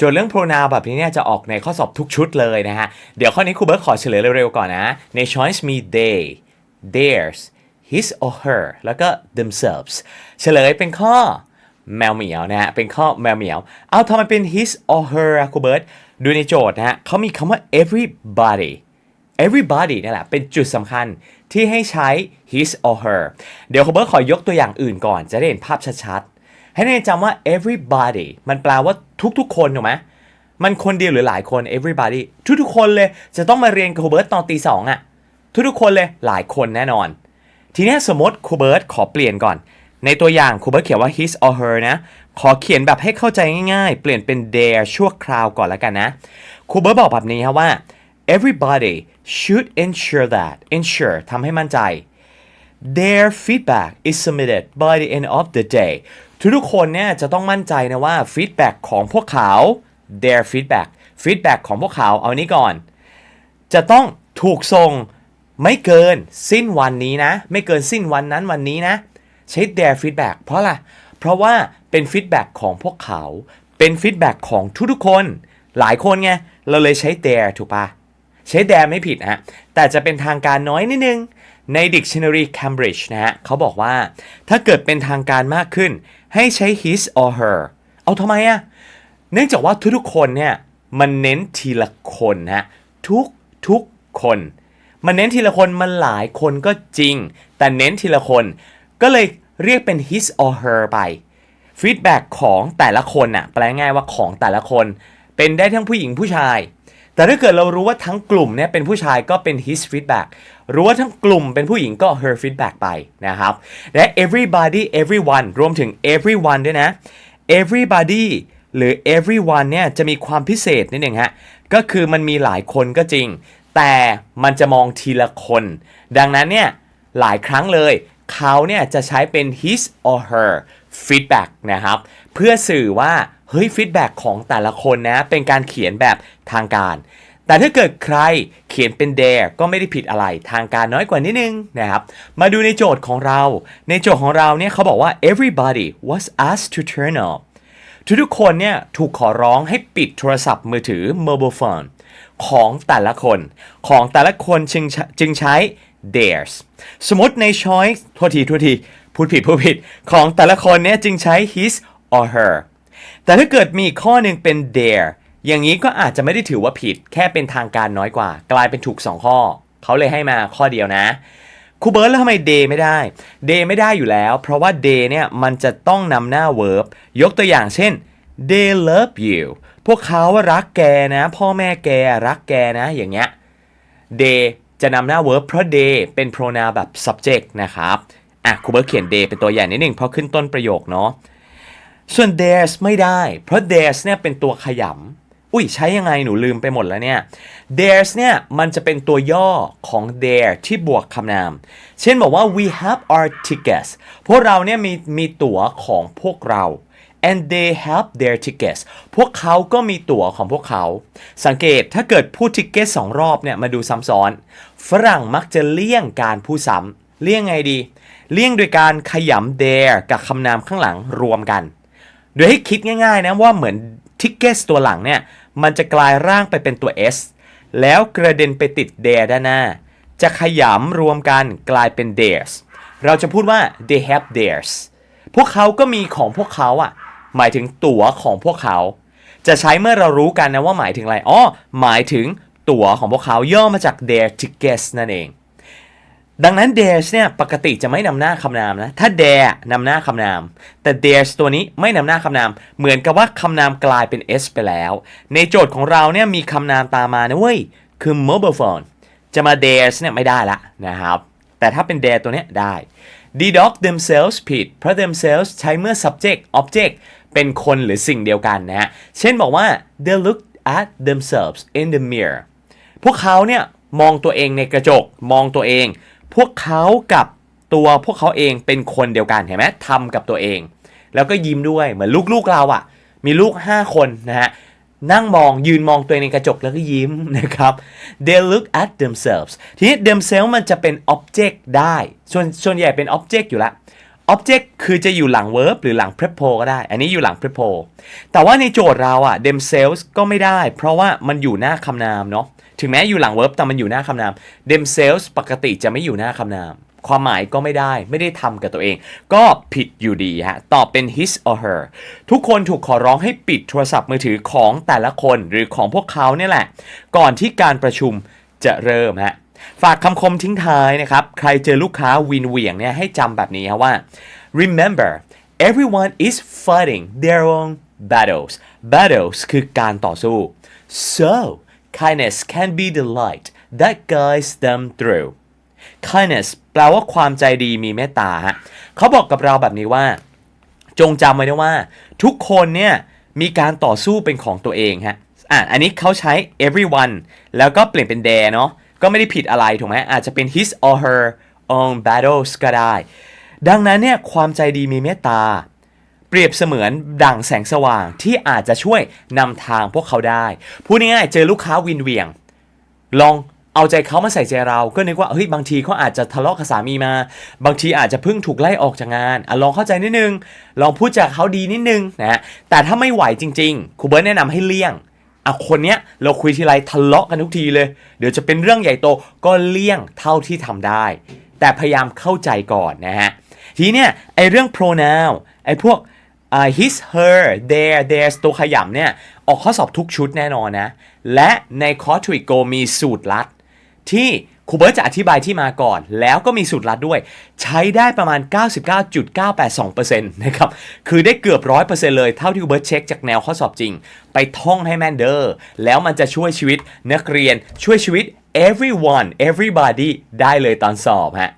โจทย์เรื่อง pronoun แบบนี้เนี่ยจะออกในข้อสอบทุกชุดเลยนะฮะ เดี๋ยวข้อนี้ครูเบิร์ตขอเฉลยเร็วๆก่อนนะ ใน choice มี they theirs his or her แล้วก็ themselves เฉลยเป็นข้อแมวเหมียวนะฮะ เป็นข้อแมวเหมียว เอาทำไมเป็น his or her ครูเบิร์ตดูในโจทย์นะฮะเขามีคำว่า everybody everybody นี่แหละ เป็นจุดสำคัญที่ให้ใช้ his or her เดี๋ยวครูเบิร์ตขอยกตัวอย่างอื่นก่อน จะได้เห็นภาพชัดๆ ให้ในจำว่า everybody มันแปลว่าทุกๆ คนถูกไหมมันคนเดียวหรือหลายคน everybody ทุกๆ คนเลยจะต้องมาเรียนกับครูเบิร์ตตอนตีสองอะทุกๆ คนเลยหลายคนแน่นอน ทีนี้สมมติครูเบิร์ตขอเปลี่ยนก่อน ในตัวอย่างครูเบิร์ตเขียนว่า his or her นะ ขอเขียนแบบให้เข้าใจง่ายๆ เปลี่ยนเป็น their ชั่วคราวก่อนแล้วกันนะครูเบิร์ตบอกแบบนี้ครับว่า everybody should ensure that ensure ทำให้มั่นใจ their feedback is submitted by the end of the day ทุกๆคนเนี่ยจะต้องมั่นใจนะว่า feedback ของพวกเขา their feedback feedback ของพวกเขาเอานี้ก่อน จะต้องถูกส่งไม่เกินสิ้นวันนี้นะ ไม่เกินสิ้นวันนั้นวันนี้นะ ใช้ their feedback เพราะอะไรเพราะว่าเป็น feedback ของพวกเขา เป็น feedback ของทุกๆคน หลายคนไง เราเลยใช้ their ถูกปะใช้ their ไม่ผิดฮะ แต่จะเป็นทางการน้อยนิดนึง ใน Dictionary Cambridge นะฮะเขาบอกว่า ถ้าเกิดเป็นทางการมากขึ้น ให้ใช้ his or her เอาทำไมอะเนื่องจากว่าทุกๆคนเนี่ยมันเน้นทีละคนฮะทุกทุกคน มันเน้นทีละคนมันหลายคนก็จริง แต่เน้นทีละคน ก็เลยเรียกเป็น his or her ไปฟีดแบ็กของแต่ละคนน่ะแปลง่ายว่าของแต่ละคน เป็นได้ทั้งผู้หญิงผู้ชาย แต่ถ้าเกิดเรารู้ว่าทั้งกลุ่มเนี่ยเป็นผู้ชายก็เป็น his feedback รู้ว่าทั้งกลุ่มเป็นผู้หญิงก็ her feedback ไปนะครับ และ everybody everyone รวมถึง everyone ด้วยนะ everybody หรือ everyone เนี่ยจะมีความพิเศษนิดหนึ่งฮะ ก็คือมันมีหลายคนก็จริง แต่มันจะมองทีละคน ดังนั้นเนี่ยหลายครั้งเลยเขาเนี่ยจะใช้เป็น his or her feedback นะครับ เพื่อสื่อว่า เฮ้ย feedback ของแต่ละคนนะ เป็นการเขียนแบบทางการ แต่ถ้าเกิดใครเขียนเป็น there ก็ไม่ได้ผิดอะไรทางการน้อยกว่านิดนึงนะครับ มาดูในโจทย์ของเรา ในโจทย์ของเราเนี่ยเขาบอกว่า everybody was asked to turn off ทุกๆคนเนี่ยถูกขอร้องให้ปิดโทรศัพท์มือถือ mobile phone ของแต่ละคน ของแต่ละคนจึงจึงใช้ theirs สมมติใน choice โทษทีโทษที พูดผิด พูดผิด ของแต่ละคนเนี่ยจึงใช้ his or her แต่ถ้าเกิดมีข้อหนึ่งเป็น their อย่างนี้ก็อาจจะไม่ได้ถือว่าผิด แค่เป็นทางการน้อยกว่า กลายเป็นถูก 2 ข้อ เขาเลยให้มาข้อเดียวนะครูเบิร์ตแล้วทำไม day ไม่ได้ day ไม่ได้อยู่แล้ว เพราะว่า day เนี่ยมันจะต้องนำหน้า verb ยกตัวอย่างเช่น they love you พวกเขารักแกนะ พ่อแม่แกรักแกนะ อย่างเงี้ย they จะนำหน้า verb เพราะ they เป็น pronoun แบบ subject นะครับ อะครูเบิร์ตเขียน they เป็นตัวอย่างนิดหนึ่งเพราะขึ้นต้นประโยคเนาะ ส่วน theirs ไม่ได้ เพราะ theirs เนี่ยเป็นตัวขยำอุ้ยใช้ยังไงหนูลืมไปหมดแล้วเนี่ย theirs เนี่ยมันจะเป็นตัวย่อของ their ที่บวกคำนาม เช่นบอกว่า we have our tickets พวกเราเนี่ยมีมีตั๋วของพวกเรา and they have their tickets พวกเขาก็มีตั๋วของพวกเขา สังเกตถ้าเกิดพูด ticket สองรอบเนี่ยมาดูซ้ำซ้อน ฝรั่งมักจะเลี่ยงการพูดซ้ำเลี่ยงไงดี เลี่ยงโดยการขยำ there กับคำนามข้างหลังรวมกัน โดยให้คิดง่ายๆนะว่าเหมือน tickets ตัวหลังเนี่ย มันจะกลายร่างไปเป็นตัว s แล้วกระเด็นไปติด there ด้านหน้า จะขยำรวมกันกลายเป็น theirs เราจะพูดว่า they have theirs พวกเขาก็มีของพวกเขาอะหมายถึงตั๋วของพวกเขา จะใช้เมื่อเรารู้กันนะว่าหมายถึงอะไรอ๋อหมายถึงตั๋วของพวกเขาย่อมาจาก their tickets นั่นเอง ดังนั้น theirs เนี่ยปกติจะไม่นำหน้าคำนามนะ ถ้า their นำหน้าคำนาม แต่ theirs ตัวนี้ไม่นำหน้าคำนาม เหมือนกับว่าคำนามกลายเป็น s ไปแล้ว ในโจทย์ของเราเนี่ยมีคำนามตามมานะเว้ย คือ mobile phone จะมา theirs เนี่ยไม่ได้ละนะครับ แต่ถ้าเป็น their ตัวเนี้ยได้ deduct themselves ผิด เพราะ themselves ใช้เมื่อ subject object เป็นคนหรือสิ่งเดียวกันนะฮะ เช่นบอกว่า they look at themselves in the mirror พวกเขาเนี่ยมองตัวเองในกระจก มองตัวเอง พวกเขากับตัวพวกเขาเองเป็นคนเดียวกันเห็นไหมทำกับตัวเอง แล้วก็ยิ้มด้วยเหมือนลูกๆเราอะ่ะ มีลูก 5 คนนะฮะนั่งมองยืนมองตัวเองในกระจกแล้วก็ยิ้มนะครับ they look at themselves ทีนี้ themselves มันจะเป็น object ได้ ส่วนส่วนใหญ่เป็น object อยู่แล้ว object คือจะอยู่หลัง verb หรือหลัง prepo ก็ได้ อันนี้อยู่หลัง prepo แต่ว่าในโจทย์เราอะ themselves ก็ไม่ได้ เพราะว่ามันอยู่หน้าคำนามเนาะ ถึงแม้อยู่หลัง verb แต่มันอยู่หน้าคำนาม themselves ปกติจะไม่อยู่หน้าคำนาม ความหมายก็ไม่ได้ ไม่ได้ทำกับตัวเอง ก็ผิดอยู่ดีฮะ ตอบเป็น his or her ทุกคนถูกขอร้องให้ปิดโทรศัพท์มือถือของแต่ละคนหรือของพวกเขาเนี่ยแหละ ก่อนที่การประชุมจะเริ่มฮะ ฝากคำคมทิ้งท้ายนะครับ ใครเจอลูกค้าวินเหวี่ยงเนี่ยให้จำแบบนี้ครับว่า remember everyone is fighting their own battles battles คือการต่อสู้ so kindness can be the light that guides them through kindness แปลว่าความใจดีมีเมตตาฮะเขาบอกกับเราแบบนี้ว่า จงจำไว้นะว่า ทุกคนเนี่ยมีการต่อสู้เป็นของตัวเองฮะอะอันนี้เขาใช้ everyone แล้วก็เปลี่ยนเป็น their เนาะ ก็ไม่ได้ผิดอะไรถูกไหมอาจจะเป็น his or her own battles ก็ได้ ดังนั้นเนี่ยความใจดีมีเมตตา เปรียบเสมือนดั่งแสงสว่างที่อาจจะช่วยนำทางพวกเขาได้ พูดง่ายๆเจอลูกค้าวินเวียง ลองเอาใจเขามาใส่ใจเรา ก็นึกว่าเฮ้ยบางทีเขาอาจจะทะเลาะกับสามีมา บางทีอาจจะเพิ่งถูกไล่ออกจากงานอลองเข้าใจนิดนึง ลองพูดจากเขาดีนิดนึงนะแต่ถ้าไม่ไหวจริง ๆครูเบิร์ตแนะนำให้เลี่ยง อะคนเนี้ยเราคุยทีไรทะเลาะกันทุกทีเลย เดี๋ยวจะเป็นเรื่องใหญ่โตก็เลี่ยงเท่าที่ทำได้ แต่พยายามเข้าใจก่อนนะฮะ ทีเนี้ยไอเรื่อง pronoun ไอพวก uh, his her their theirs ตัวขยำเนี่ย ออกข้อสอบทุกชุดแน่นอนนะ และในคอร์สท i โกมีสูตรลัดที่ ครูเบิร์ตจะอธิบายที่มาก่อน แล้วก็มีสูตรลัดด้วย ใช้ได้ประมาณ 99.982%นะครับ คือได้เกือบ 100%เลยเท่าที่ครูเบิร์ตเช็คจากแนวข้อสอบจริง ไปท่องให้แม่นเดอร์ แล้วมันจะช่วยชีวิตนักเรียนช่วยชีวิต everyone everybody ได้เลยตอนสอบฮะ